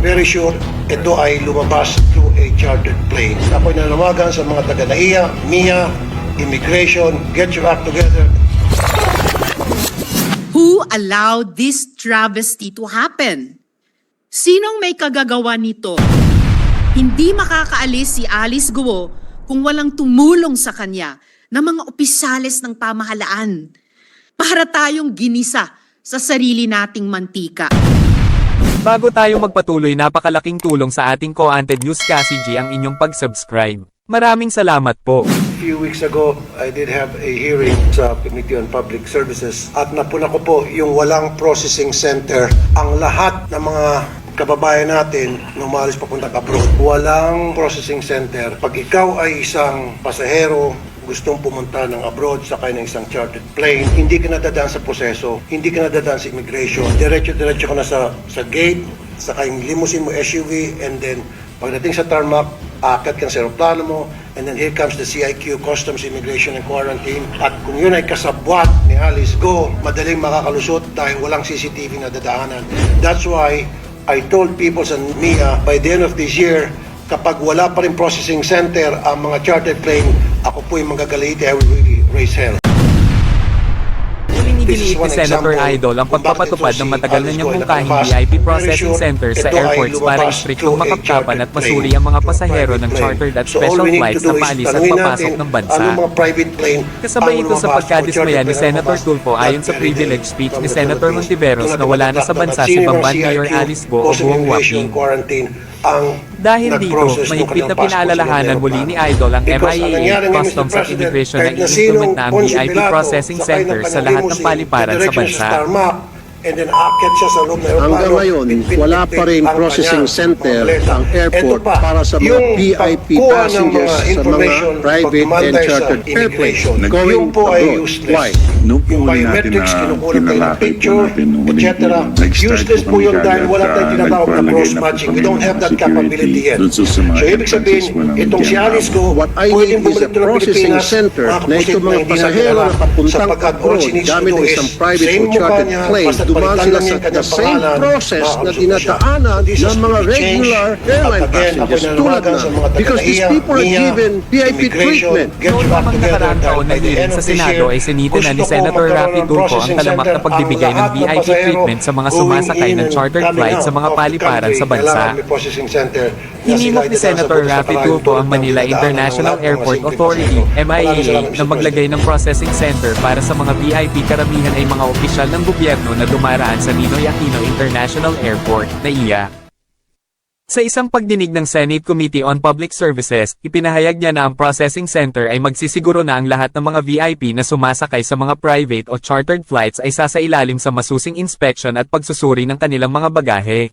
I'm very sure ito ay lumabas through a chartered plane. Ako'y nananawagan sa mga taga-NAIA, MIA, Immigration, get your act together. Who allowed this travesty to happen? Sinong may kagagawa nito? Hindi makakaalis si Alice Guo kung walang tumulong sa kanya ng mga opisyalis ng pamahalaan para tayong ginisa sa sarili nating mantika. Bago tayo magpatuloy napakalaking tulong sa ating Co-Anted News G ang inyong pag-subscribe. Maraming salamat po. A few weeks ago, I did have a hearing sa Committee on Public Services at napuna ko po yung walang processing center. Ang lahat ng mga kababayan natin na umalis papuntang abroad, walang processing center. Pag ikaw ay isang pasahero, gustong pumunta ng abroad sakay ng isang chartered plane, hindi ka nadadaan sa proseso, hindi ka nadadaan sa immigration. Diretso-diretso ka na sa, sa gate, sakay yung limousine mo, SUV, and then pagdating sa tarmac, aakyat ka sa aeroplano mo, and then here comes the CIQ, Customs, Immigration and Quarantine. At kung yun ay kasabwat ni Alice Go, madaling makakalusot dahil walang CCTV na dadaanan. That's why I told people sa MIA, by the end of this year, kapag wala pa rin processing center ang mga chartered plane, ako po yung magagaliti, I will really raise hell. This is one ni Senator Idol ang pagpapatupad ng matagal na niyang mungkahing. VIP processing center sa airports para istriktong makapkapan at masuri ang mga pasahero ng chartered at special flights na is paalis at papasok ng bansa. Kasabay ito sa pagkadismaya ni Senator Tulfo ayon sa privilege speech ni Senator. Montiveros na wala na sa bansa si Bamban Mayor Alice Go o Buong Waping. Ang Dahil dito, mahigpit na pinaalalahanan muli ni. Idol ang Because MIA, ang nangyari ngayon, Mr. Customs at Immigration na i-implement na ang VIP processing center sa lahat ng paliparan sa bansa. And then aakyat siya sa loob ng aeroplano. Hanggang ngayon, wala pa rin processing center mga ang airport para sa mga VIP passengers sa mga information private and chartered airplanes going Yung po ay abroad. useless. Why? Noong Yung huli natin biometrics, na kinukuha tayo ng pinalaki po picture, natin, huling etc. po, nag-start Useless po kami kagad wala tayong sa tinatawag na nagpalagay na po cross-matching. We kami don't ng have that security capability yet. dun sa mga So, ibig sabihin, entrances po ng itong si. Alice Go, What I need is a processing Pilipinas, center na makapusit ito mga pasahero na papuntang abroad gamit ng is isang private or chartered plane, dumaan sila sa the same process na has ng mga regular airline passengers tulad na. Because these people are given VIP treatment. get Noong together nakaraang taon na hearing sa Senado ay sinita na ni Senator ng Tulfo ang talamak na pagbibigay ng VIP treatment sa mga sumasakay ng chartered flight sa mga paliparan sa bansa. Kailangan may processing center na Hinimok ni Senator karayan Tulfo ang Manila International Airport Authority, pasahero. Maraming MIA, salamat, Mr. na maglagay ng processing center para sa mga VIP karamihan ay mga opisyal ng gobyerno na dumaraan sa Ninoy Aquino International Airport, NAIA. Sa isang pagdinig ng Senate Committee on Public Services, ipinahayag niya na ang processing center ay magsisiguro na ang lahat ng mga VIP na sumasakay sa mga private o chartered flights ay sasailalim sa masusing inspection at pagsusuri ng kanilang mga bagahe.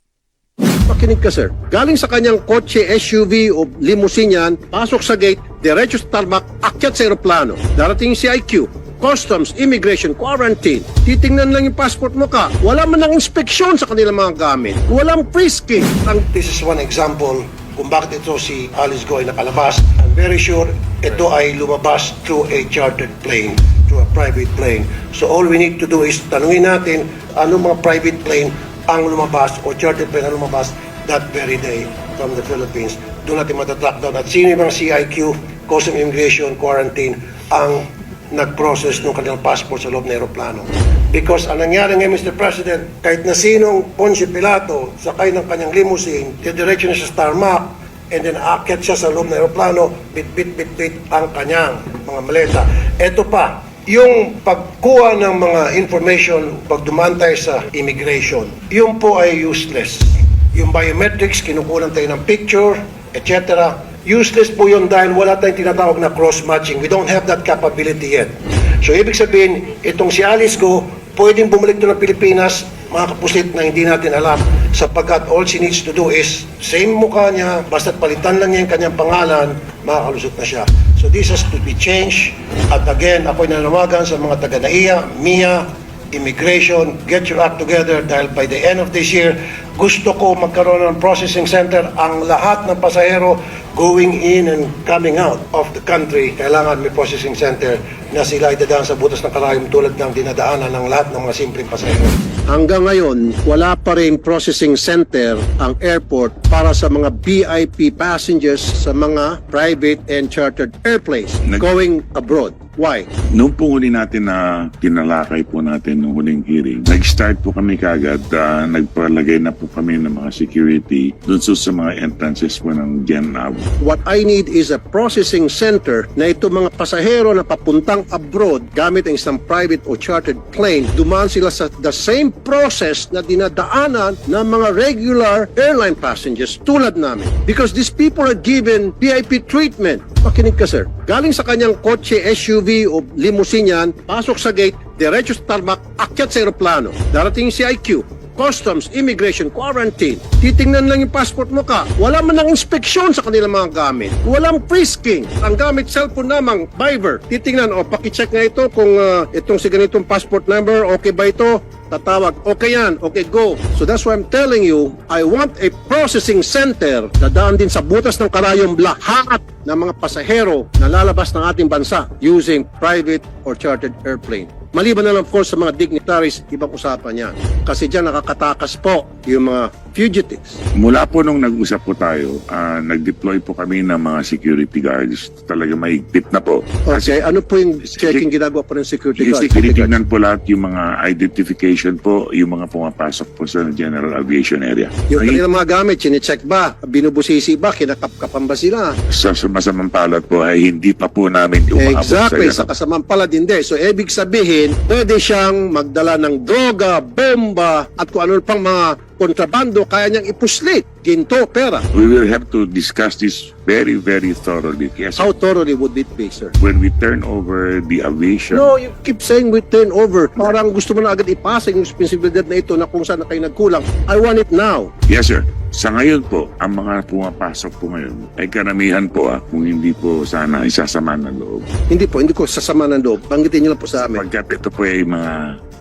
Makinig ka sir. Galing sa kanyang kotse, SUV o limousine yan, pasok sa gate, diretso sa tarmac, akyat sa aeroplano. Darating yung CIQ, Customs, Immigration, Quarantine. Titingnan lang yung passport mo ka. Wala man ng inspeksyon sa kanilang mga gamit. Walang frisking. Ang This is one example kung bakit ito si Alice Go ay nakalabas. I'm very sure ito ay lumabas through a chartered plane, through a private plane. So all we need to do is tanungin natin ano mga private plane ang lumabas o chartered plane ang lumabas that very day from the Philippines. Doon natin matatrack down at sino yung mga CIQ, Customs Immigration, Quarantine ang nag-process ng kanilang passport sa loob ng aeroplano. Because ang nangyari ngayon, Mr. President, kahit na sinong Ponce Pilato sakay ng kanyang limousine, didiretso na siya sa tarmac, and then aakyat siya sa loob ng aeroplano, bit bit bit bit ang kanyang mga maleta. Ito pa, yung pagkuha ng mga information pag dumaan tayo sa immigration, yun po ay useless. Yung biometrics, kinukunan tayo ng picture, etc. Useless po yun dahil wala tayong tinatawag na cross-matching. We don't have that capability yet. So, ibig sabihin, itong si Alice Go, pwedeng bumalik to ng Pilipinas, mga kapusit na hindi natin alam, sapagkat all she needs to do is, same mukha niya, basta't palitan lang niya yung kanyang pangalan, makakalusot na siya. So, this has to be changed. At again, ako'y nananawagan sa mga taga-NAIA, MIA, immigration, get your act together dahil by the end of this year, gusto ko magkaroon ng processing center ang lahat ng pasahero going in and coming out of the country. Kailangan may processing center na sila ay dadaan sa butas ng karayom tulad ng dinadaanan ng lahat ng mga simpleng pasahero. Hanggang ngayon, wala pa rin processing center ang airport para sa mga VIP passengers sa mga private and chartered airplanes Nag- going abroad. Why? Noong po huli natin na tinalakay po natin noong huling hearing, nag-start po kami kagad, ah, nagpalagay na po kami ng mga security dun sa sa mga entrances po ng GenAv. What I need is a processing center na ito mga pasahero na papuntang abroad gamit ang isang private o chartered plane, dumaan sila sa the same process na dinadaanan ng mga regular airline passengers tulad namin. Because these people are given VIP treatment. Makinig ka sir. Galing sa kanyang kotse, SUV o limousine yan, pasok sa gate, diretso sa tarmac, akyat sa aeroplano. Darating si IQ, customs, immigration, quarantine. Titingnan lang yung passport mo ka. Wala man ng inspeksyon sa kanilang mga gamit. Walang frisking. Ang gamit cellphone namang Viber. Titingnan, o pakicheck nga ito kung ah, itong si ganitong passport number, okay ba ito? Tatawag, okay yan, okay, go. So that's why I'm telling you, I want a processing center na daan din sa butas ng karayom lahat ng mga pasahero na lalabas ng ating bansa using private or chartered airplane. Maliban na lang of course sa mga dignitaries, ibang usapan yan. Kasi dyan nakakatakas po yung mga fugitives. Mula po nung nag-usap po tayo, ah, nag-deploy po kami ng mga security guards. Talaga mahigpit na po. Okay, ano po yung checking ginagawa po ng security guard? Kasi tinitingnan po lahat yung mga identification po, yung mga pumapasok po sa general aviation area. Yung Ang- kanilang mga gamit, chinecheck ba? Binubusisi ba? Kinakapkapan ba sila? sa sa masamang palad po ay hindi pa po namin umaabot Exactly, sa sa kasamang palad hindi. So, ibig sabihin, pwede siyang magdala ng droga, bomba, at kung ano pang mga kontrabando, kaya niyang ipuslit. Ginto, pera. We will have to discuss this very, very thoroughly. Yes, How thoroughly would it be, sir? when we turn over the aviation, No, you keep saying we turn over. Parang gusto mo na agad ipasa yung responsibilidad na ito na kung saan na kayo nagkulang. I want it now. yes sir, sa ngayon po, ang mga pumapasok po ngayon ay karamihan po ah, kung hindi po sana isasama ng loob. Hindi po, hindi ko sasama ng loob. Banggitin niyo lang po sa amin. Pagkat ito po ay mga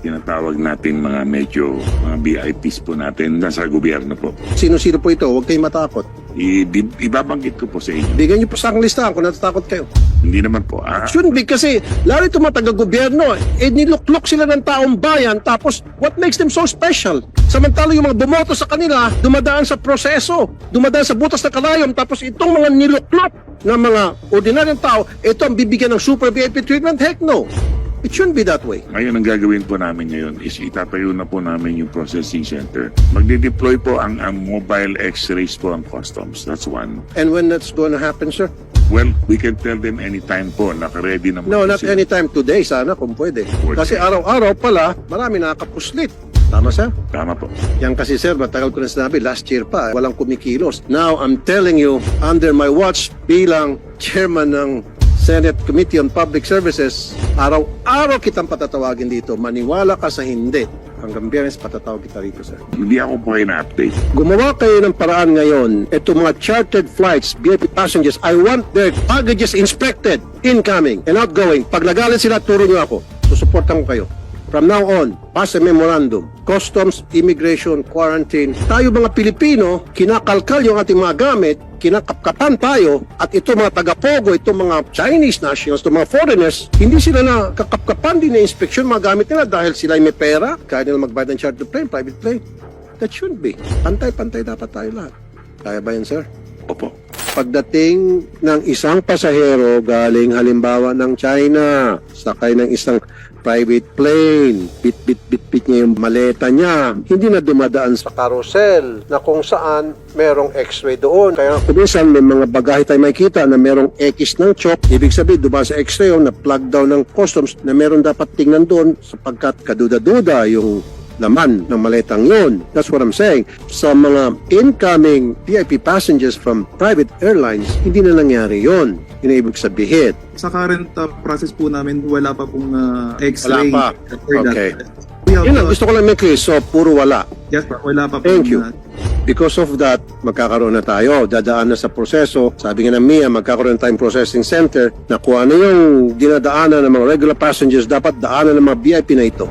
tinatawag natin mga medyo mga VIPs po natin nasa gobyerno po. Sino-sino po ito? Huwag kayong matakot. I, di- ibabanggit ko po sa inyo. Bigyan niyo po sa akin listahan kung natatakot kayo. Hindi naman po. Ah, Shouldn't be kasi lalo itong mga taga-gobyerno, eh niluklok sila ng taong bayan tapos what makes them so special? Samantala yung mga bumoto sa kanila, dumadaan sa proseso, dumadaan sa butas ng karayom tapos itong mga niluklok ng mga ordinaryong tao, ito ang bibigyan ng super VIP treatment? Heck no. It shouldn't be that way. Ngayon, ang gagawin po namin ngayon is itatayo na po namin yung processing center. Magde-deploy po ang, ang mobile x-rays po ang customs. That's one. And when that's going to happen, sir? Well, we can tell them anytime po, naka-ready naman No, not sila. anytime today, sana kung pwede. Pwede. Kasi araw-araw pala, marami nakakapuslit. Tama, sir? Tama po. Yan kasi sir, matagal ko na sinabi, last year pa, walang kumikilos. Now, I'm telling you, under my watch bilang chairman ng Senate Committee on Public Services, araw-araw kitang patatawagin dito. Maniwala ka sa hindi. Hanggang biyernes, patatawag kita rito, sir. Hindi ako po kayo na-update. Gumawa kayo ng paraan ngayon, ito mga chartered flights, VIP passengers, I want their packages inspected, incoming and outgoing. Pag nagalit sila, turo nyo ako. Susuportan ko kayo. From now on, pass a memorandum. Customs, immigration, quarantine. Tayo mga Pilipino, kinakalkal yung ating mga gamit, kinakapkapan tayo, at ito mga taga-pogo, ito mga Chinese nationals, ito mga foreigners, hindi sila na kakapkapan din na inspeksyon mga gamit nila dahil sila ay may pera, kaya nila magbayad ng charter plane, private plane. That shouldn't be. Pantay-pantay dapat tayo lahat. Kaya ba yan, sir? Opo. Pagdating ng isang pasahero galing halimbawa ng China, sakay ng isang private plane, bit-bit-bit-bit niya yung maleta niya, hindi na dumadaan sa carousel na kung saan merong x-ray doon. Kaya kung minsan may mga bagahe tayo makikita na merong X ng chok, ibig sabihin dumaan sa x-ray yun na plug down ng customs na meron dapat tingnan doon sapagkat kaduda-duda yung laman ng maletang yun. That's what I'm saying. Sa mga incoming VIP passengers from private airlines, hindi na nangyari yon. Yun ang ibig sabihin. Sa current uh, process po namin, wala pa pong uh, x-ray. Wala pa. Okay. Yun lang, uh, gusto ko lang make clear. So, puro wala. Yes pa, wala pa po. Thank you. Because of that, magkakaroon na tayo. Dadaan na sa proseso. Sabi nga ng MIA, magkakaroon tayong processing center na kung ano yung dinadaanan ng mga regular passengers, dapat daanan ng mga VIP na ito.